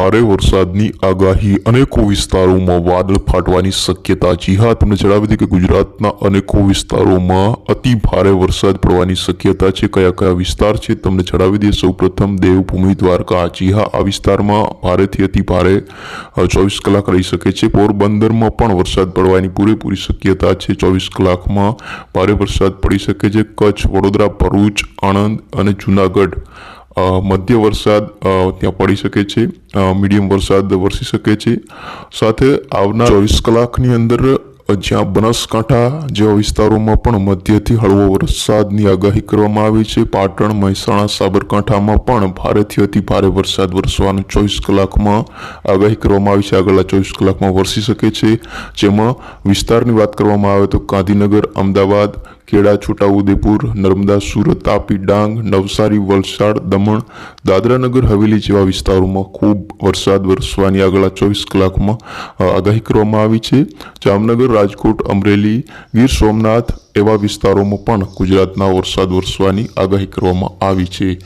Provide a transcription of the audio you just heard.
ભારે વરસાદની આગાહી અનેકો વિસ્તારોમાં વાદળ ફાટવાની શક્યતા જી હા, તમને જણાવી દીધું કે ગુજરાતના અનેકો વિસ્તારોમાં અતિ ભારે વરસાદ પડવાની શક્યતા છે. કયા કયા વિસ્તાર છે? તમને જણાવી દઈએ. સૌપ્રથમ દેવભૂમિ દ્વારકા જી હા, આ વિસ્તારમાં ભારેથી અતિ ભારે ચોવીસ કલાક રહી શકે છે. પોરબંદરમાં પણ વરસાદ પડવાની પૂરેપૂરી શક્યતા છે. ચોવીસ કલાકમાં ભારે વરસાદ પડી શકે છે. કચ્છ, વડોદરા, ભરૂચ, આણંદ અને જુનાગઢ મધ્ય વરસાદ ત્યાં પડી શકે છે મીડિયમ વરસાદ વરસી શકે છે. સાથે આવનાર ચોવીસ કલાકની અંદર જ્યાં બનાસકાંઠા જેવા વિસ્તારોમાં પણ મધ્યથી હળવો વરસાદની આગાહી કરવામાં આવી છે. પાટણ, મહેસાણા, સાબરકાંઠામાં પણ ભારેથી અતિ ભારે વરસાદ વરસવાનું ચોવીસ કલાકમાં આગાહી કરવામાં આવી છે. આગળના ચોવીસ કલાકમાં વરસી શકે છે. જેમાં વિસ્તારની વાત કરવામાં આવે તો ગાંધીનગર, અમદાવાદ ખેડા છોટાઉદેપુર, નર્મદા, સુરત, તાપી, ડાંગ, નવસારી, વલસાડ, દમણ, દાદરાનગર, હવેલી જેવા વિસ્તારોમાં ખૂબ વરસાદ વરસવાની આગળના ચોવીસ કલાકમાં આગાહી કરવામાં આવી છે. જામનગર, રાજકોટ, અમરેલી, ગીર સોમનાથ એવા વિસ્તારોમાં પણ ગુજરાતના વરસાદ વરસવાની આગાહી કરવામાં આવી છે.